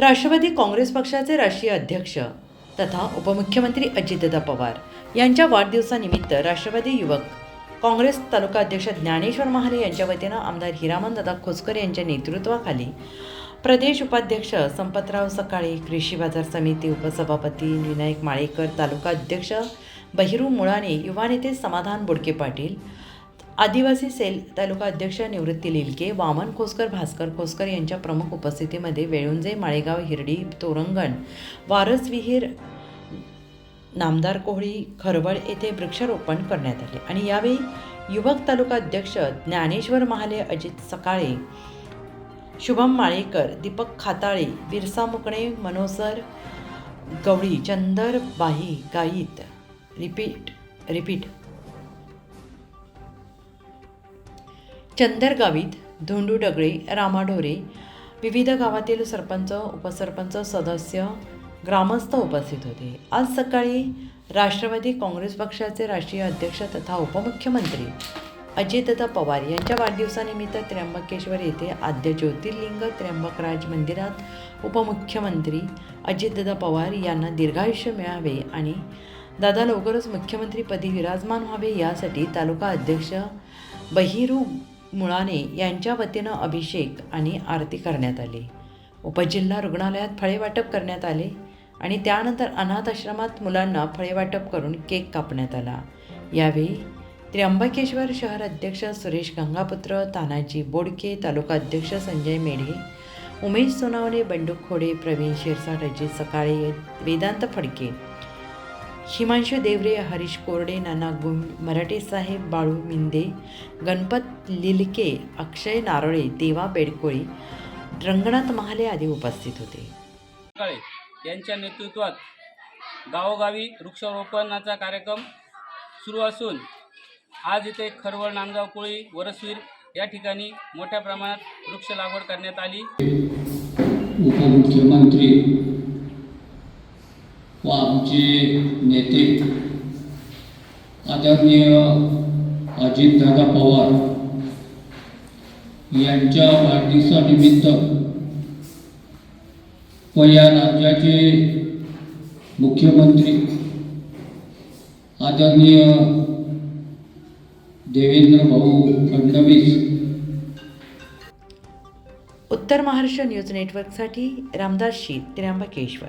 राष्ट्रवादी काँग्रेस पक्षाचे राष्ट्रीय अध्यक्ष तथा उपमुख्यमंत्री अजितदादा पवार यांच्या वाढदिवसानिमित्त राष्ट्रवादी युवक काँग्रेस तालुका अध्यक्ष ज्ञानेश्वर महाले यांच्या वतीनं आमदार हिरामनदादा खोसकर यांच्या नेतृत्वाखाली प्रदेश उपाध्यक्ष संपतराव सकाळे कृषी बाजार समिती उपसभापती विनायक माळेकर तालुका अध्यक्ष बहिरू मुळाने युवा नेते समाधान बोडके पाटील आदिवासी सेल तालुका अध्यक्ष निवृत्ती लिलके वामन खोसकर भास्कर खोसकर यांच्या प्रमुख उपस्थितीमध्ये वेळुंजे माळेगाव हिरडी तोरंगण वारस विहीर नामदार कोहळी खरवळ येथे वृक्षारोपण करण्यात आले. आणि यावेळी युवक तालुका अध्यक्ष ज्ञानेश्वर महाले अजित सकाळे शुभम माळेकर दीपक खाताळे बिरसा मुकणे मनोसर गवळी चंदर बाही गाईत रिपीट रिपीट चंदर गावीत धोंडू डगळे रामाढोरे विविध गावातील सरपंच उपसरपंच सदस्य ग्रामस्थ उपस्थित होते. आज सकाळी राष्ट्रवादी काँग्रेस पक्षाचे राष्ट्रीय अध्यक्ष तथा उपमुख्यमंत्री अजितदा पवार यांच्या वाढदिवसानिमित्त त्र्यंबकेश्वर येथे आद्य ज्योतिर्लिंग त्र्यंबकराज मंदिरात उपमुख्यमंत्री अजितदा पवार यांना दीर्घायुष्य मिळावे आणि दादा लवकरच मुख्यमंत्रीपदी विराजमान व्हावे यासाठी तालुका अध्यक्ष बहिरू मुळाने यांच्या वतीनं अभिषेक आणि आरती करण्यात आली. उपजिल्हा रुग्णालयात फळे वाटप करण्यात आले आणि त्यानंतर अनाथ आश्रमात मुलांना फळे वाटप करून केक कापण्यात आला. यावेळी त्र्यंबकेश्वर शहर अध्यक्ष सुरेश गंगापुत्र तानाजी बोडके तालुका अध्यक्ष संजय मेढे उमेश सोनावणे बंडू खोडे प्रवीण शिरसाट अजित सकाळे वेदांत फडके हिमांशु देवरे हरीश कोरडे नाना गुम मराठे साहेब बाळू मिंदे गणपत लिलके अक्षय नारळे देवा बेडकोळी रंगनाथ महाले आदी उपस्थित होते. काळे यांच्या नेतृत्वात गावोगावी वृक्षारोपणाचा कार्यक्रम सुरू असून आज इथे खरवळ नांदगाव कोळी वरसवीर या ठिकाणी मोठ्या प्रमाणात वृक्ष लागवड करण्यात आली. उपमुख्यमंत्री व आमचे नेते आदरणीय अजितदादा पवार यांच्या वाढदिवसानिमित्त व या राज्याचे मुख्यमंत्री आदरणीय देवेंद्र भाऊ फडणवीस उत्तर महाराष्ट्र न्यूज नेटवर्कसाठी रामदास शीत त्र्यंबकेश्वर.